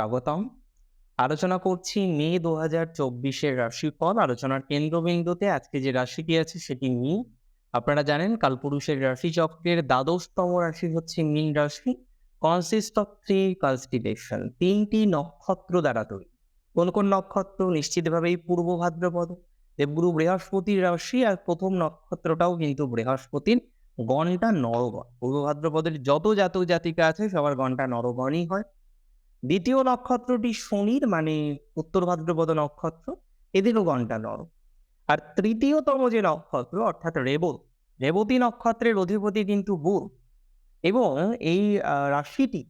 স্বাগতম। আলোচনা করছি মে দু হাজার চব্বিশের রাশিফল আলোচনার কেন্দ্রবিন্দুতে। আজকে যে রাশিটি আছে সেটি মীন আপনারা জানেন কালপুরুষের রাশি চক্রের দ্বাদশতম রাশি হচ্ছে মীন রাশি। কনসিস্ট অফ থ্রি কনস্টিলেশন তিনটি নক্ষত্র দ্বারা তৈরি। কোন কোন নক্ষত্র? নিশ্চিতভাবেই পূর্ব ভাদ্রপদ, দেবগুরু বৃহস্পতির রাশি আর প্রথম নক্ষত্রটাও কিন্তু বৃহস্পতির গণটা নরগণ। পূর্ব ভাদ্রপদের যত জাতক জাতিকা আছে সবার গণটা নরগণই হয়। দ্বিতীয় নক্ষত্রটি শনির মানে উত্তর ভাদ্রপদ নক্ষত্র এদেরও ঘণ্টা নর আর তৃতীয়তম যে নক্ষত্র, অর্থাৎ রেবত, রেবতী নক্ষত্রের অধিপতি কিন্তু বুধ। এবং এই রাশিটি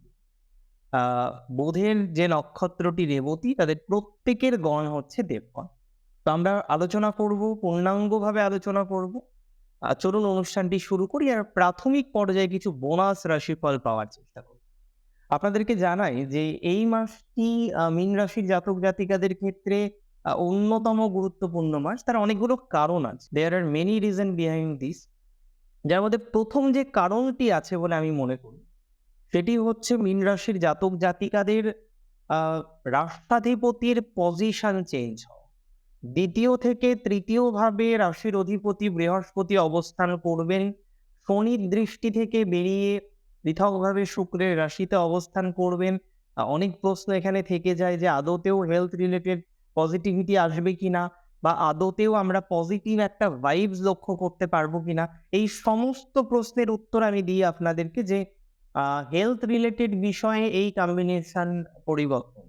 বুধের যে নক্ষত্রটি রেবতী, তাদের প্রত্যেকের গণ হচ্ছে দেবগণ। তো আমরা আলোচনা করব, পূর্ণাঙ্গভাবে আলোচনা করব। চলুন অনুষ্ঠানটি শুরু করি, আর প্রাথমিক পর্যায়ে কিছু বোনাস রাশিফল পাওয়ার চেষ্টা করি আপনাদেরকে জানাই যে এই মাসটি মীন রাশির জাতক জাতিকাদের ক্ষেত্রে অন্যতম গুরুত্বপূর্ণ মাস। তার অনেকগুলো কারণ আছে। There are many reason behind this যার মধ্যে প্রথম যে কারণটি আছে বলে আমি মনে করি, সেটি হচ্ছে মীন রাশির জাতক জাতিকাদের রাষ্ট্রাধিপতির পজিশন চেঞ্জ দ্বিতীয় থেকে তৃতীয় ভাবে রাশির অধিপতি বৃহস্পতি অবস্থান করবেন। শনির দৃষ্টি থেকে বেরিয়ে পৃথকভাবে শুক্রের রাশিতে অবস্থান করবেন। অনেক প্রশ্ন এখানে থেকে যায় যে আদতেও হেলথ রিলেটেড পজিটিভিটি আসবে কিনা বা আদতেও আমরা পজিটিভ একটা ভাইবস লক্ষ্য করতে পারব কিনা। এই সমস্ত প্রশ্নের উত্তর আমি দিই আপনাদেরকে যে হেলথ রিলেটেড বিষয়ে এই কম্বিনেশন পরিবর্তন।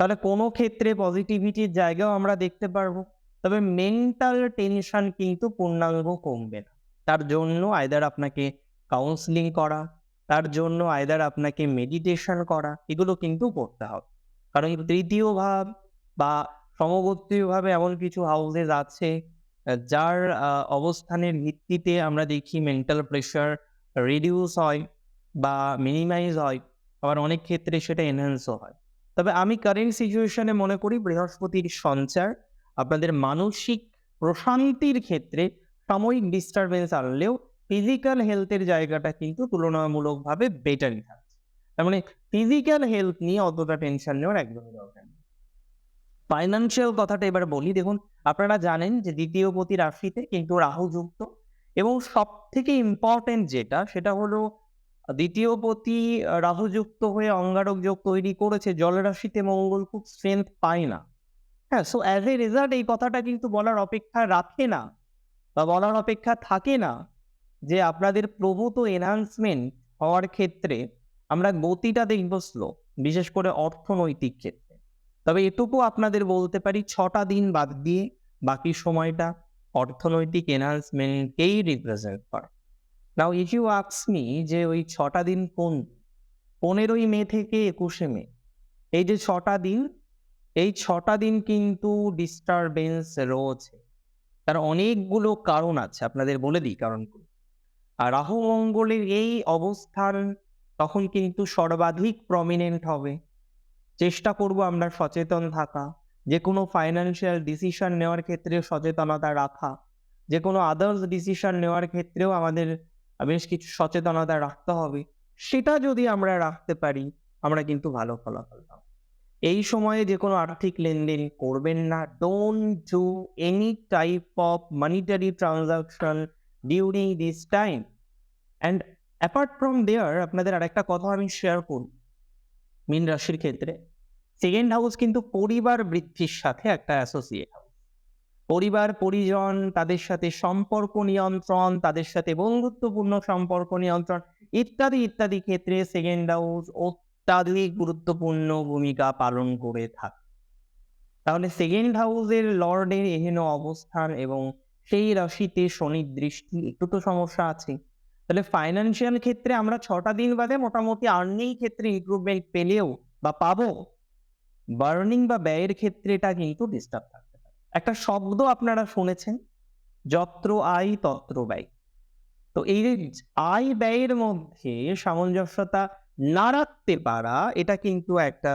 তাহলে কোনো ক্ষেত্রে পজিটিভিটির জায়গাও আমরা দেখতে পারব, তবে মেন্টাল টেনশন কিন্তু পূর্ণাঙ্গ কমবে না। তার জন্য আয়দার আপনাকে কাউন্সিলিং করা, তার জন্য আয়দার আপনাকে মেডিটেশন করা, এগুলো কিন্তু করতে হবে। কারণ তৃতীয় ভাব বা সমগোত্রীয়ভাবে এমন কিছু হাউসেস আছে যার অবস্থানের ভিত্তিতে আমরা দেখি মেন্টাল প্রেশার রিডিউস হয় বা মিনিমাইজ হয়, আবার অনেক ক্ষেত্রে সেটা এনহ্যান্সও হয়। তবে আমি কারেন্ট সিচুয়েশনে মনে করি বৃহস্পতির সঞ্চার, আপনাদের মানসিক প্রশান্তির ক্ষেত্রে সাময়িক ডিস্টারবেন্স আনলেও ফিজিক্যাল হেলথের জায়গাটা কিন্তু তুলনামূলকভাবে বেটারই থাকছে তার মানে ফিজিক্যাল হেলথ নিয়ে অতটা টেনশন নেওয়ার একদমই দরকার ফাইন্যান্সিয়াল কথাটা এবার বলি, দেখুন, আপনারা জানেন যে দ্বিতীয় পতি রাশিতে কিন্তু রাহু যুক্ত এবং সব থেকে ইম্পর্টেন্ট যেটা, সেটা হলো দ্বিতীয় পতি রাহুযুক্ত হয়ে অঙ্গারক যোগ তৈরি করেছে জলরাশিতে মঙ্গল খুব স্ট্রেংথ পায় না। হ্যাঁ সো অ্যাজ এ রেজাল্ট এই কথাটা কিন্তু বলার অপেক্ষা রাখে না বা বলার অপেক্ষা থাকে না। যে আপনাদের প্রভূত এনহান্সমেন্ট হওয়ার ক্ষেত্রে আমরা গতিটা দেখব স্লো বিশেষ করে অর্থনৈতিক ক্ষেত্রে। তবে এটুকু আপনাদের বলতে পারি, ছটা দিন বাদ দিয়ে বাকি সময়টা অর্থনৈতিক এনহান্সমেন্টকেই রিপ্রেজেন্ট করে। নাও ইফ ইউ আক্স যে ওই ছটা দিন কোন, পনেরোই মে থেকে একুশে মে, এই যে ছটা দিন, এই ছটা দিন কিন্তু ডিস্টারবেন্স রয়েছে। তার অনেকগুলো কারণ আছে, আপনাদের বলে দিই কারণগুলো। রাহু মঙ্গলের এই অবস্থান তখন কিন্তু সর্বাধিক প্রমিনেন্ট হবে। চেষ্টা করব আমরা সচেতন থাকা যে কোনো ফাইন্যান্সিয়াল ডিসিশন নেওয়ার ক্ষেত্রে সচেতনতা রাখা যে কোনো আদার্স ডিসিশন নেওয়ার ক্ষেত্রেও আমাদের বেশ কিছু সচেতনতা রাখতে হবে। সেটা যদি আমরা রাখতে পারি, আমরা কিন্তু ভালো ফলাফল পাবো। এই সময়ে যে কোনো আর্থিক লেনদেন করবেন না। Don't do any type of monetary transaction during this time and apart from there আপনাদের আরেকটা কথা আমি শেয়ার করব মীন রাশির ক্ষেত্রে। সেকেন্ড হাউস কিন্তু পরিবার বৃদ্ধির সাথে একটা অ্যাসোসিয়েট পরিবার, পরিজন, তাদের সাথে সম্পর্ক নিয়ন্ত্রণ, তাদের সাথে বন্ধুত্বপূর্ণ সম্পর্ক নিয়ন্ত্রণ ইত্যাদি ইত্যাদি ক্ষেত্রে সেকেন্ড হাউস অত্যাধিক গুরুত্বপূর্ণ ভূমিকা পালন করে থাকে। তাহলে সেকেন্ড হাউসের লর্ডের এহেন অবস্থান এবং সেই রাশিতে শনির দৃষ্টি, একটু তো সমস্যা আছে। তাহলে ফাইন্যান্সিয়াল ক্ষেত্রে আমরা ছটা দিন বাদে মোটামুটি আর্নিং ক্ষেত্রে ইমপ্রুভমেন্ট পেলেও বা পাবো বার্নিং বা ব্যয়ের ক্ষেত্রে এটা কিন্তু ডিস্টার্ব থাকতে পারে। একটা শব্দ আপনারা শুনেছেন? যত্র আয়, তত্র ব্যয়। তো এই আয়, ব্যয়ের মধ্যে সামঞ্জস্যতা না রাখতে পারা, এটা কিন্তু একটা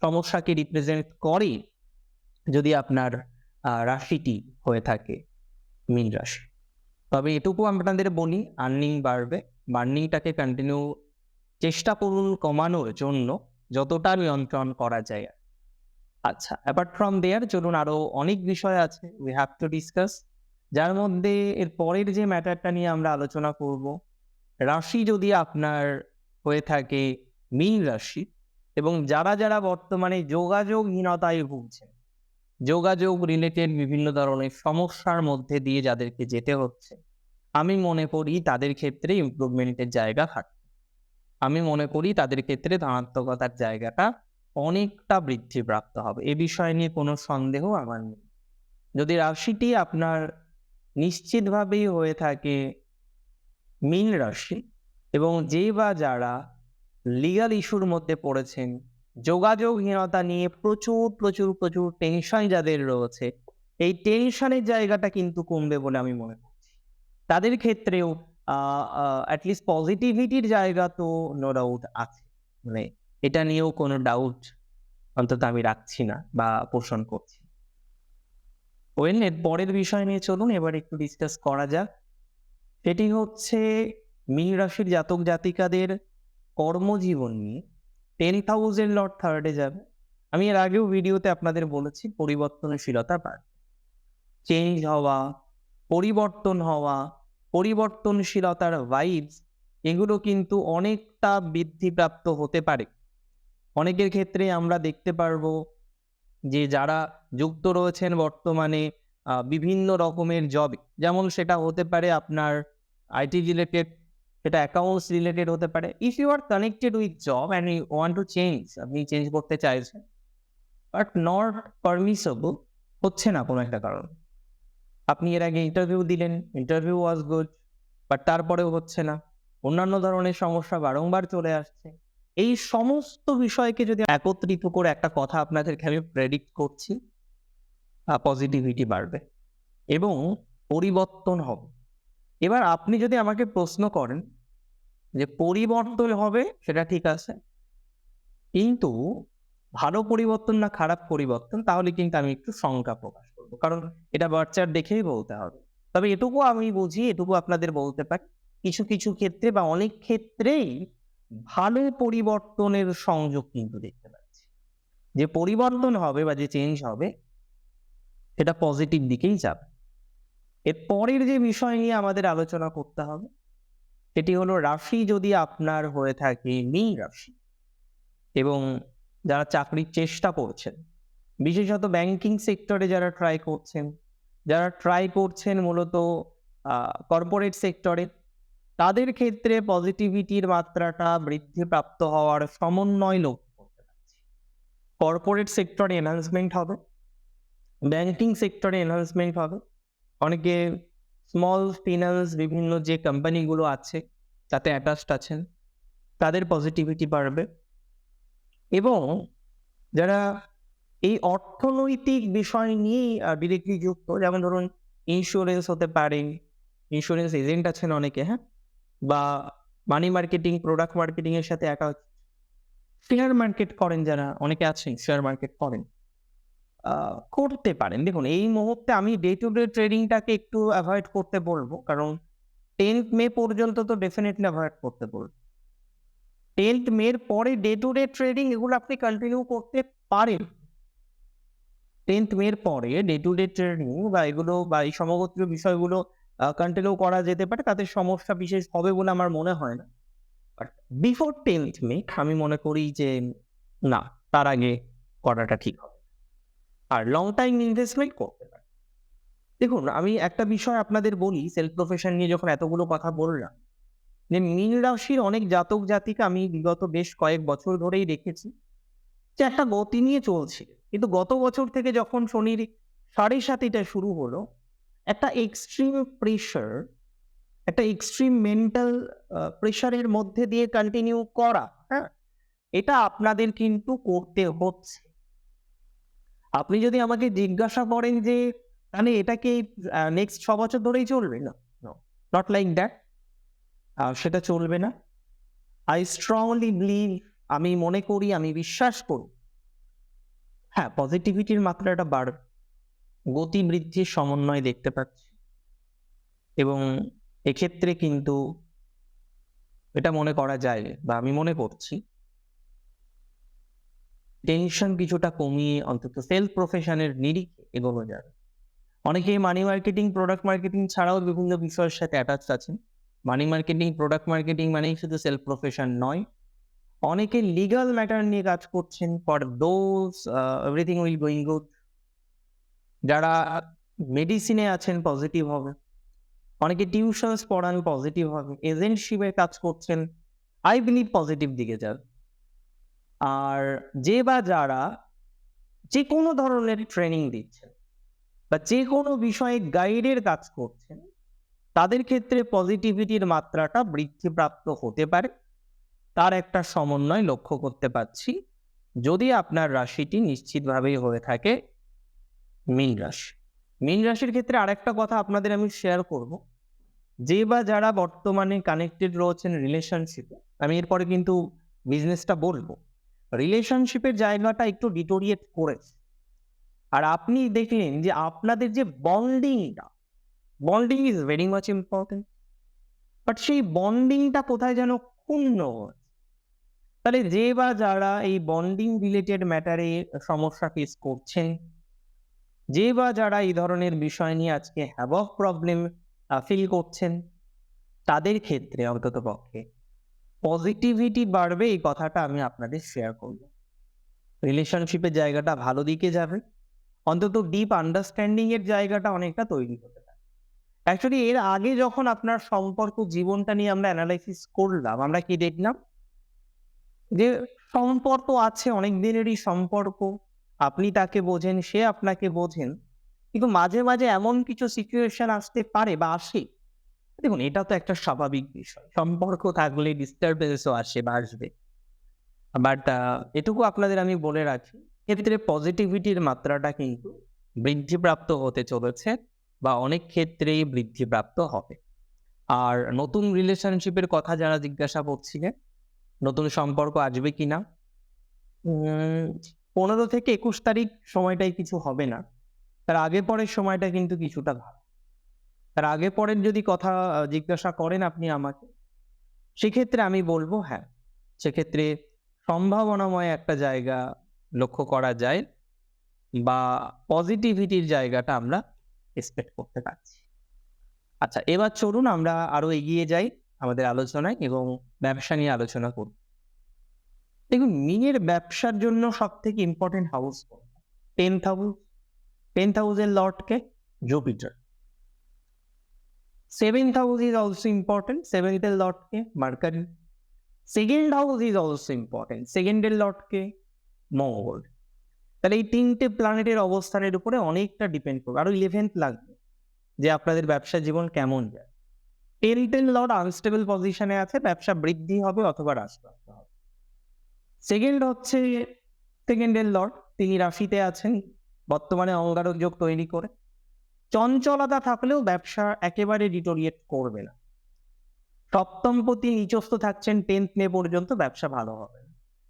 সমস্যাকে রিপ্রেজেন্ট করে। যদি আপনার রাশিটি হয়ে থাকে মীন রাশি। তবে এটুকু আপনাদের বলি আর্নিং বাড়বে। বার্নিংটাকে কন্টিনিউ চেষ্টা করুন কমানোর জন্য যতটা নিয়ন্ত্রণ করা যায়। আচ্ছা অ্যাপার্ট ফ্রম দেয়ার চলুন আরও অনেক বিষয় আছে উই হ্যাভ টু ডিসকাস যার মধ্যে এর পরের যে ম্যাটারটা নিয়ে আমরা আলোচনা করব, রাশি যদি আপনার হয়ে থাকে মীন রাশি এবং যারা যারা বর্তমানে যোগাযোগহীনতায় ভুগছেন যোগাযোগ রিলেটেড বিভিন্ন ধরনের সমস্যার মধ্যে দিয়ে যাদেরকে যেতে হচ্ছে, আমি মনে করি তাদের ক্ষেত্রে ইমপ্রুভমেন্টের জায়গা থাকে আমি মনে করি তাদের ক্ষেত্রে ধনাত্মকতার জায়গাটা অনেকটা বৃদ্ধিপ্রাপ্ত হবে, এ বিষয় নিয়ে কোনো সন্দেহ আমার নেই। যদি রাশিটি আপনার নিশ্চিতভাবেই হয়ে থাকে মীন রাশি এবং যে বা যারা লিগাল ইস্যুর মধ্যে পড়েছেন যোগাযোগহীনতা নিয়ে প্রচুর প্রচুর প্রচুর টেনশন যাদের রয়েছে, এই টেনশনের জায়গাটা কিন্তু কমবে বলে আমি মনে করছি। তাদের ক্ষেত্রেও অ্যাটলিস্ট পজিটিভিটির জায়গা তো নো ডাউট আছে। মানে এটা নিয়েও কোনো ডাউট অন্তত আমি রাখছি না বা পোষণ করছি। ওয়েল এর পরের বিষয় নিয়ে চলুন, এবার একটু ডিসকাস করা যাক। সেটি হচ্ছে, মীন রাশির জাতক জাতিকাদের কর্মজীবন নিয়ে। টেন থাউজেন্ড লট থার্ডে যাবে। আমি এর আগেও ভিডিওতে আপনাদের বলেছি, পরিবর্তনশীলতা পায় চেঞ্জ হওয়া, পরিবর্তন হওয়া, পরিবর্তনশীলতার ভাইবস এগুলো কিন্তু অনেকটা বৃদ্ধিপ্রাপ্ত হতে পারে। অনেকের ক্ষেত্রে আমরা দেখতে পারব যে যারা যুক্ত রয়েছেন বর্তমানে বিভিন্ন রকমের জবে যেমন সেটা হতে পারে আপনার আইটি রিলেটেড সেটা অ্যাকাউন্টস রিলেটেড হতে পারে। If you are connected with job and you want to change আপনি চেঞ্জ করতে চাইছেন বাট নট পারমিসেবল হচ্ছে না কোনো একটা কারণ। আপনি এর আগে ইন্টারভিউ দিলেন ইন্টারভিউ ওয়াজ গুড বাট তারপরেও হচ্ছে না। অন্যান্য ধরনের সমস্যা বারংবার চলে আসছে। এই সমস্ত বিষয়কে যদি একত্রিত করে একটা কথা আপনাদেরকে আমি প্রেডিক্ট করছি পজিটিভিটি বাড়বে এবং পরিবর্তন হবে। এবার আপনি যদি আমাকে প্রশ্ন করেন যে পরিবর্তন হবে, সেটা ঠিক আছে। কিন্তু ভালো পরিবর্তন না খারাপ পরিবর্তন, তাহলে কিন্তু আমি একটু শঙ্কা প্রকাশ করব। কারণ এটা বাচ্চার দেখেই বলতে হবে। তবে এটুকু আমি বুঝি, এটুকু আপনাদের বলতে পারি, কিছু কিছু ক্ষেত্রে বা অনেক ক্ষেত্রেই ভালো পরিবর্তনের সংযোগ কিন্তু দেখতে পাচ্ছি। যে পরিবর্তন হবে বা যে চেঞ্জ হবে, সেটা পজিটিভ দিকেই যাবে। এর পরের যে বিষয় নিয়ে আমাদের আলোচনা করতে হবে, সেটি হলো রাশি যদি আপনার হয়ে থাকে মীন রাশি এবং যারা চাকরির চেষ্টা করছেন, বিশেষত ব্যাংকিং সেক্টরে যারা ট্রাই করছেন, যারা ট্রাই করছেন মূলত কর্পোরেট সেক্টরে তাদের ক্ষেত্রে পজিটিভিটির মাত্রাটা বৃদ্ধিপ্রাপ্ত হওয়ার সমন্বয় লক্ষ্য কর্পোরেট সেক্টরে এনহান্সমেন্ট হবে ব্যাংকিং সেক্টরে এনহান্সমেন্ট হবে অনেকে স্মল ফিনান্স বিভিন্ন যে কোম্পানিগুলো আছে, তাতে অ্যাটাচড আছেন, তাদের পজিটিভিটি বাড়বে। এবং যারা এই অর্থনৈতিক বিষয় নিয়েই ডিরেক্টলি যুক্ত যেমন ধরুন ইন্স্যুরেন্স হতে পারে ইন্স্যুরেন্স এজেন্ট আছেন অনেকে হ্যাঁ? বা মানি মার্কেটিং প্রোডাক্ট মার্কেটিং এর সাথে একা শেয়ার মার্কেট করেন যারা, অনেকে আছেন শেয়ার মার্কেট করেন। করতে পারেন। দেখুন, এই মুহূর্তে আমি ডে টু ডে ট্রেডিংটাকে একটু অ্যাভয়েড করতে বলব। কারণ টেন্থ মে পর্যন্ত তো ডেফিনেটলি অ্যাভয়েড করতে বলব। টেন্থ মের পরে ডে টু ডে ট্রেডিং এগুলো আপনি কন্টিনিউ করতে পারেন। টেন্থ মের পরে ডে টু ডে ট্রেডিং বা এগুলো বা এই সমগোত্রীয় বিষয়গুলো কন্টিনিউ করা যেতে পারে। তাতে সমস্যা বিশেষ হবে বলে আমার মনে হয় না। বাট বিফোর টেন্থ মে আমি মনে করি যে, না, তার আগে করাটা ঠিক হবে। আর লং টাইম ইনভেস্টমেন্ট করতে পারে। দেখুন, আমি একটা বিষয় আপনাদের বলি সেলফ প্রফেশন নিয়ে যখন এতগুলো কথা বললাম, যে মীন রাশির অনেক জাতক জাতিকে আমি বিগত বেশ কয়েক বছর ধরেই দেখেছি, যে একটা গতি নিয়ে চলছে। কিন্তু গত বছর থেকে যখন শনির সাড়ে সাতিটা শুরু হলো, একটা এক্সট্রিম প্রেশার একটা এক্সট্রিম মেন্টাল প্রেশারের মধ্যে দিয়ে কন্টিনিউ করা হ্যাঁ এটা আপনাদের কিন্তু করতে হচ্ছে। আপনি যদি আমাকে জিজ্ঞাসা করেন যে, তাহলে এটাকে নেক্সট ছ বছর ধরেই চলবে? না নট লাইক দ্যাট সেটা চলবে না। আই স্ট্রংলি বিলিভ আমি মনে করি, আমি বিশ্বাস করি হ্যাঁ পজিটিভিটির মাত্রাটা বাড়বে। গতি বৃদ্ধির সমন্বয় দেখতে পাচ্ছি। এবং এক্ষেত্রে কিন্তু এটা মনে করা যায় বা আমি মনে করছি। টেনশন কিছুটা কমিয়ে অন্তত সেলফ প্রফেশনের নিরিখে এগোনো যাবে অনেকেই মানি মার্কেটিং প্রোডাক্ট মার্কেটিং ছাড়াও বিভিন্ন বিষয়ের সাথে অ্যাটাচ আছেন। মানি মার্কেটিং প্রোডাক্ট মার্কেটিং মানেই শুধু সেলফ প্রফেশন নয়। অনেকে লিগাল ম্যাটার নিয়ে কাজ করছেন for those everything will going good যারা মেডিসিনে আছেন পজিটিভ হবে। অনেকে টিউশনস পড়ান পজিটিভ হবে। এজেন্টশিপে কাজ করছেন। আই বিলিভ পজিটিভ দিকে যাবে। আর যে বা যারা যে কোনো ধরনের ট্রেনিং দিচ্ছেন বা যে কোনো বিষয়ে গাইডের কাজ করছেন, তাদের ক্ষেত্রে পজিটিভিটির মাত্রাটা বৃদ্ধিপ্রাপ্ত হতে পারে। তার একটা সমন্বয় লক্ষ্য করতে পারছি। যদি আপনার রাশিটি নিশ্চিতভাবেই হয়ে থাকে মীন রাশি। মীন রাশির ক্ষেত্রে আরেকটা কথা আপনাদের আমি শেয়ার করব। যে বা যারা বর্তমানে কানেক্টেড রয়েছেন রিলেশনশিপে আমি এরপরে কিন্তু বিজনেসটা বলব। রিলেশনশিপের জায়গাটা একটু ডিটোরিয়েট করেছে। আর আপনি দেখলেন যে আপনাদের যে বন্ডিংটা bonding is very much important but সেই বন্ডিংটা কোথায় যেন ক্ষুণ্ণ তাহলে যে বা যারা এই বন্ডিং রিলেটেড ম্যাটারে সমস্যা ফেস করছেন, যে বা যারা এই ধরনের বিষয় নিয়ে আজকে হ্যাভক প্রবলেম ফিল করছেন, তাদের ক্ষেত্রে অন্তত পক্ষে পজিটিভিটি বাড়বে, এই কথাটা আমি আপনাদের শেয়ার করব। রিলেশনশিপের জায়গাটা ভালো দিকে যাবে। অন্তত ডিপ আন্ডারস্ট্যান্ডিং এর জায়গাটা অনেকটা তৈরি হতে পারে। অ্যাকচুয়ালি এর আগে যখন আপনার সম্পর্ক জীবনটা নিয়ে আমরা অ্যানালাইসিস করলাম, আমরা কি দেখলাম? যে সম্পর্ক আছে, অনেক দিনেরই সম্পর্ক। আপনি তাকে বোঝেন, সে আপনাকে বোঝেন। কিন্তু মাঝে মাঝে এমন কিছু সিচুয়েশন আসতে পারে বা আসে দেখুন, এটা তো একটা স্বাভাবিক বিষয়। সম্পর্ক থাকলে ডিস্টারবেন্সও আসে বা আসবে। বাট এটুকু আপনাদের আমি বলে রাখি ক্ষেত্রে পজিটিভিটির মাত্রাটা কিন্তু বৃদ্ধিপ্রাপ্ত হতে চলেছে বা অনেক ক্ষেত্রেই বৃদ্ধিপ্রাপ্ত হবে। আর নতুন রিলেশনশিপের কথা যারা জিজ্ঞাসা করছিলেন, নতুন সম্পর্ক আসবে কিনা পনেরো থেকে একুশ তারিখ সময়টাই কিছু হবে না। তার আগে পরের সময়টা কিন্তু কিছুটা ভালো। তার আগে পরের যদি কথা জিজ্ঞাসা করেন আপনি আমাকে, সেক্ষেত্রে আমি বলব হ্যাঁ সেক্ষেত্রে সম্ভাবনাময় একটা জায়গা লক্ষ্য করা যায় বা পজিটিভিটির জায়গাটা আমরা এক্সপেক্ট করতে পারছি। আচ্ছা এবার চলুন আমরা আরও এগিয়ে যাই আমাদের আলোচনায় এবং ব্যবসা নিয়ে আলোচনা করব। দেখুন, মিনের ব্যবসার জন্য সব থেকে important house tenth house tenth হাউসের লর্ডকে Jupiter seventh house is also important সেভেন্থের লর্ডকে Mercury second house is also important সেকেন্ডের লর্ডকে মঙ্গল তাহলে এই তিনটে প্ল্যানেটের অবস্থানের উপরে অনেকটা ডিপেন্ড করবে। আরও ইলেভেন্থ লাগবে যে আপনাদের ব্যবসা জীবন কেমন যায়। টেন্থের লর্ড আনস্টেবল পজিশনে আছে, ব্যবসা বৃদ্ধি হবে অথবা হ্রাস হবে সেকেন্ড হচ্ছে সেকেন্ডের লর্ড তিনি রাশিতে আছেন, বর্তমানে অঙ্গারক যোগ তৈরি করে। চঞ্চলতা থাকলেও ব্যবসা একেবারে ডিটোরিয়েট করবে না। সপ্তম পতি নিচস্থ থাকছেন টেন্থ মে পর্যন্ত ব্যবসা ভালো হবে।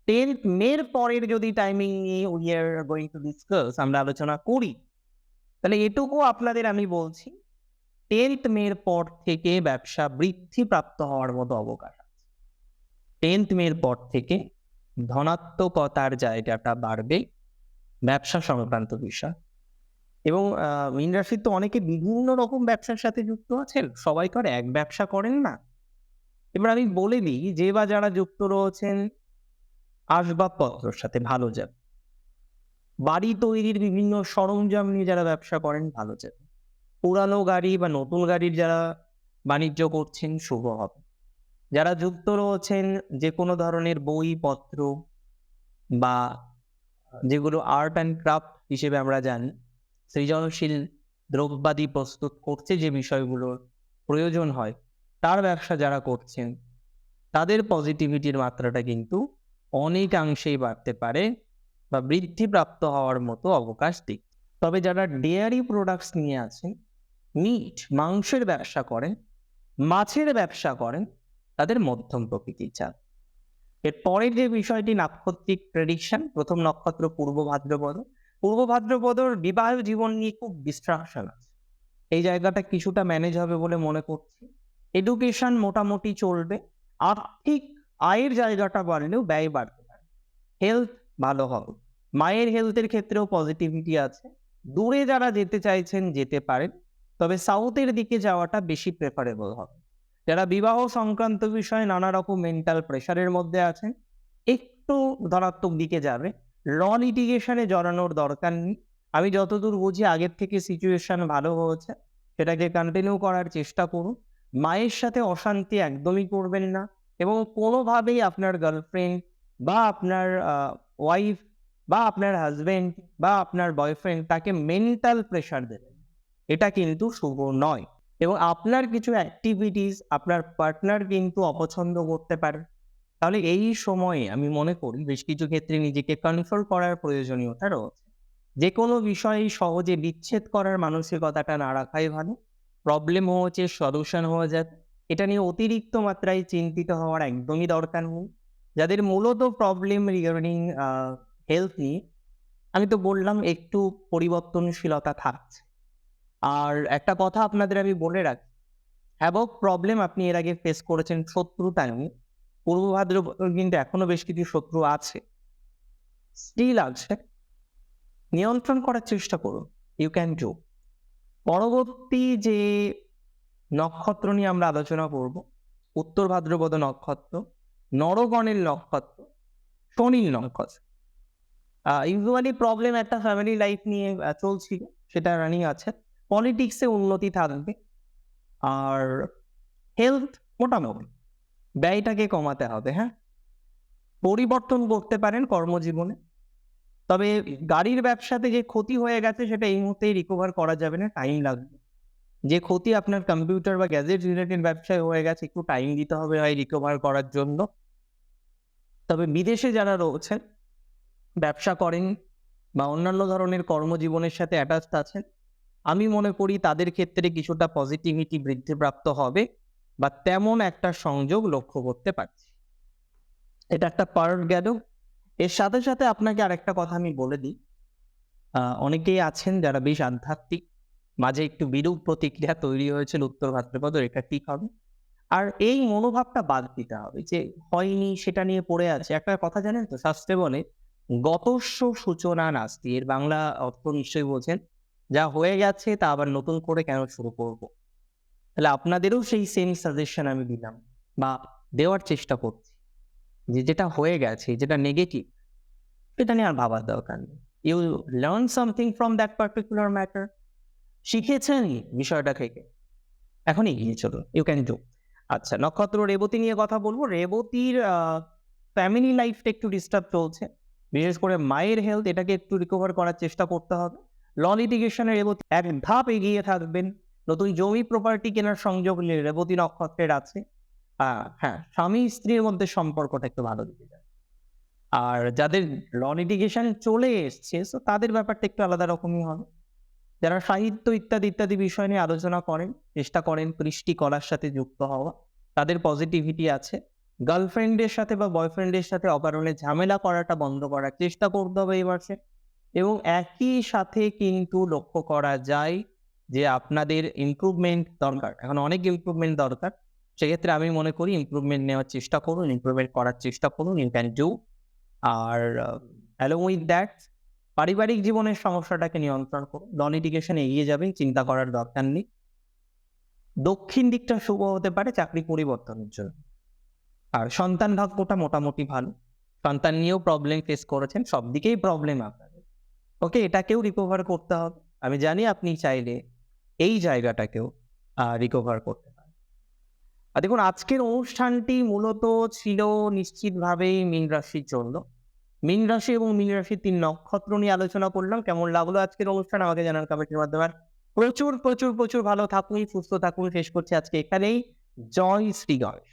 টেন্থ মের পরের যদি টাইমিং নিয়ে we are going to discuss আমরা আলোচনা করি, তাহলে এটুকু আপনাদের আমি বলছি টেন্থ মের পর থেকে ব্যবসা বৃদ্ধি প্রাপ্ত হওয়ার মতো অবকাশ টেন্থ মের পর থেকে ধনাত্মকতার জায়গাটা বাড়বে, ব্যবসা সংক্রান্ত বিষয়। এবং রাশির তো অনেকে বিভিন্ন রকম ব্যবসার সাথে যুক্ত আছেন। সবাই তো আর এক ব্যবসা করেন না। এবার আমি বলে দিই যে, বা যারা যুক্ত রয়েছেন, আসবাবপত্রের সাথে ভালো যাবে। বাড়ি তৈরির বিভিন্ন সরঞ্জাম নিয়ে যারা ব্যবসা করেন, ভালো যাবে। পুরানো গাড়ি বা নতুন গাড়ির যারা বাণিজ্য করছেন, শুভ হবে। যারা যুক্ত রয়েছেন, যে কোনো ধরনের বই পত্র বা যেগুলো আর্ট অ্যান্ড ক্রাফট হিসেবে আমরা জানি সৃজনশীল দ্রব্যাদি প্রস্তুত করছে যে বিষয়গুলোর প্রয়োজন হয়, তার ব্যবসা যারা করছেন, তাদের পজিটিভিটির মাত্রাটা কিন্তু অনেকাংশেই বাড়তে পারে বা বৃদ্ধিপ্রাপ্ত হওয়ার মতো অবকাশ দিক। তবে যারা ডেয়ারি প্রোডাক্টস নিয়ে আছেন মিট মাংসের ব্যবসা করেন, মাছের ব্যবসা করেন, তাদের মধ্যম প্রকৃতির চাপ। এর পরের যে বিষয়টি নাক্ষত্রিক প্রেডিকশন প্রথম নক্ষত্র পূর্ব ভাদ্রপদ পূর্ব ভাদ্রপদর বিবাহ জীবন নিয়ে খুব ডিস্ট্রাকশন আছে। এই জায়গাটা কিছুটা ম্যানেজ হবে বলে মনে করছি। এডুকেশন মোটামুটি চলবে। আর্থিক আয়ের জায়গাটা বাড়লেও ব্যয় বাড়তে পারে হেলথ ভালো হবে। মায়ের হেলথের ক্ষেত্রেও পজিটিভিটি আছে। দূরে যারা যেতে চাইছেন যেতে পারেন। তবে সাউথের দিকে যাওয়াটা বেশি প্রেফারেবল হবে। যারা বিবাহ সংক্রান্ত বিষয়ে নানা রকম মেন্টাল প্রেশারের মধ্যে আছেন, একটু ধনাত্মক দিকে যাবে। ল লিটিগেশনে জড়ানোর দরকার নেই। আমি যতদূর বুঝি আগের থেকে সিচুয়েশন ভালো হয়েছে। সেটাকে কন্টিনিউ করার চেষ্টা করুন। মায়ের সাথে অশান্তি একদমই করবেন না এবং কোনোভাবেই আপনার গার্লফ্রেন্ড বা আপনার ওয়াইফ বা আপনার হাজবেন্ড বা আপনার বয়ফ্রেন্ড তাকে মেন্টাল প্রেশার দেবেন এটা কিন্তু শুভ নয়। এবং আপনার কিছু অ্যাক্টিভিটিস আপনার পার্টনার কিন্তু অপছন্দ করতে পারে। তাহলে এই সময়ে আমি মনে করি বেশ কিছু ক্ষেত্রে নিজেকে কন্ট্রোল করার প্রয়োজনীয়তা রয়েছে যে কোনো বিষয়ে সহজে বিচ্ছেদ করার মানসিকতাটা না রাখাই ভালো। প্রবলেম হচ্ছে সলিউশন হয়ে যাবে এটা নিয়ে অতিরিক্ত মাত্রায় চিন্তিত হওয়ার একদমই দরকার নেই। যাদের মূলত প্রবলেম রিগার্ডিং হেলথ নিয়ে, আমি তো বললাম একটু পরিবর্তনশীলতা থাকছে। আর একটা কথা আপনাদের আমি বলে রাখি হ্যাবক প্রবলেম আপনি এর আগে ফেস করেছেন শত্রু টাইমে পূর্ব ভাদ্র কিন্তু এখনও বেশ কিছু শত্রু আছে। স্টিল আছে। নিয়ন্ত্রণ করার চেষ্টা করুন। ইউ ক্যান ডু পরবর্তী যে নক্ষত্র নিয়ে আমরা আলোচনা করব, উত্তর ভাদ্রপদ নক্ষত্র, নরগণের নক্ষত্র, শনির নক্ষত্র। ইউজুয়ালি প্রবলেম একটা ফ্যামিলি লাইফ নিয়ে চলছিল, সেটা রানিং আছে। পলিটিক্সে উন্নতি থাকবে। আর হেলথ মোটামুটি। ব্যয়টাকে কমাতে হবে হ্যাঁ? পরিবর্তন করতে পারেন কর্মজীবনে। তবে গাড়ির ব্যবসাতে যে ক্ষতি হয়ে গেছে, সেটা এই মুহূর্তেই রিকভার করা যাবে না টাইম লাগবে। যে ক্ষতি আপনার কম্পিউটার বা গ্যাজেট রিলেটেড ব্যবসায় হয়ে গেছে, একটু টাইম দিতে হবে হয় রিকভার করার জন্য। তবে বিদেশে যারা রয়েছেন, ব্যবসা করেন বা অন্যান্য ধরনের কর্মজীবনের সাথে অ্যাটাচড আছেন, আমি মনে করি তাদের ক্ষেত্রে কিছুটা পজিটিভিটি বৃদ্ধিপ্রাপ্ত হবে। বা তেমন একটা সংযোগ লক্ষ্য করতে পারছি। এটা একটা পার্ট গেল। এর সাথে সাথে আপনাকে আরেকটা কথা আমি বলে দিই। অনেকেই আছেন যারা বেশ আধ্যাত্মিক, মাঝে একটু বিরূপ প্রতিক্রিয়া তৈরি হয়েছিল উত্তর ভাদ্রপদ এটা ঠিক হবে। আর এই মনোভাবটা বাদ দিতে হবে যে, হয়নি, সেটা নিয়ে পড়ে আছে। একটা কথা জানেন তো, শাস্ত্রে বলে, গতস্য সূচনা নাস্তি। এর বাংলা অর্থ নিশ্চয়ই বোঝেন। যা হয়ে গেছে, তা আবার নতুন করে কেন শুরু করব? তাহলে আপনাদেরও সেই সেম সাজেশন আমি দিলাম বা দেওয়ার চেষ্টা করছি যে যেটা হয়ে গেছে, যেটা নেগেটিভ সেটা নিয়ে আর ভাবার দরকার নেই। You learn something from that particular matter শিখেছেন বিষয়টা থেকে, এখন এগিয়ে চলো ইউ ক্যান ডু আচ্ছা নক্ষত্র রেবতী নিয়ে কথা বলব। রেবতীর ফ্যামিলি লাইফটা একটু ডিস্টার্ব চলছে। বিশেষ করে মায়ের হেলথ এটাকে একটু রিকভার করার চেষ্টা করতে হবে। ল লিটিগেশনের রেবতী এক ধাপ এগিয়ে থাকবেন। নতুন জমি প্রপার্টি কেনার সংযোগ রেবতী নক্ষত্রের আছে। হ্যাঁ স্বামী স্ত্রীর মধ্যে সম্পর্কটা একটু ভালো দিকে যায়। আর যাদের ল লিটিগেশন চলে এসছে তো তাদের ব্যাপারটা একটু আলাদা রকমই হবে। যারা সাহিত্য ইত্যাদি ইত্যাদি বিষয় নিয়ে আলোচনা করেন, চেষ্টা করেন কৃষ্টি কলার সাথে যুক্ত হওয়া, তাদের পজিটিভিটি আছে। গার্লফ্রেন্ডের সাথে বা বয়ফ্রেন্ডের সাথে অকারণে ঝামেলা করাটা বন্ধ করার চেষ্টা করতে হবে এই মাসে। এবং একই সাথে কিন্তু লক্ষ্য করা যায় যে আপনাদের ইমপ্রুভমেন্ট দরকার। এখন অনেক ইমপ্রুভমেন্ট দরকার। সেক্ষেত্রে আমি মনে করি ইমপ্রুভমেন্ট নেওয়ার চেষ্টা করুন ইমপ্রুভমেন্ট করার চেষ্টা করুন ইউ ক্যান ডু আর অ্যালং উইথ দ্যাট পারিবারিক জীবনের সমস্যাটাকে নিয়ন্ত্রণ করুন। নন এডুকেশন এগিয়ে যাবেন চিন্তা করার দরকার নেই। দক্ষিণ দিকটা শুভ হতে পারে চাকরি পরিবর্তনের জন্য। আর সন্তান ভাগ্যটা মোটামুটি ভালো। সন্তান নিয়েও প্রবলেম ফেস করেছেন সব দিকেই প্রবলেম আপনাদের। ওকে এটাকেও রিকভার করতে হবে। আমি জানি আপনি চাইলে এই জায়গাটাকেও রিকভার করতে আর দেখুন, আজকের অনুষ্ঠানটি মূলত ছিল নিশ্চিতভাবেই মীন রাশির জন্য। মীন রাশি এবং মীন রাশির তিন নক্ষত্র নিয়ে আলোচনা করলাম। কেমন লাগল আজকের অনুষ্ঠান? আমাকে জানান কমেন্টের মাধ্যমে। প্রচুর প্রচুর প্রচুর ভালো থাকুন, সুস্থ থাকুন। শেষ করছি আজকে এখানেই। জয় শ্রী গণেশ।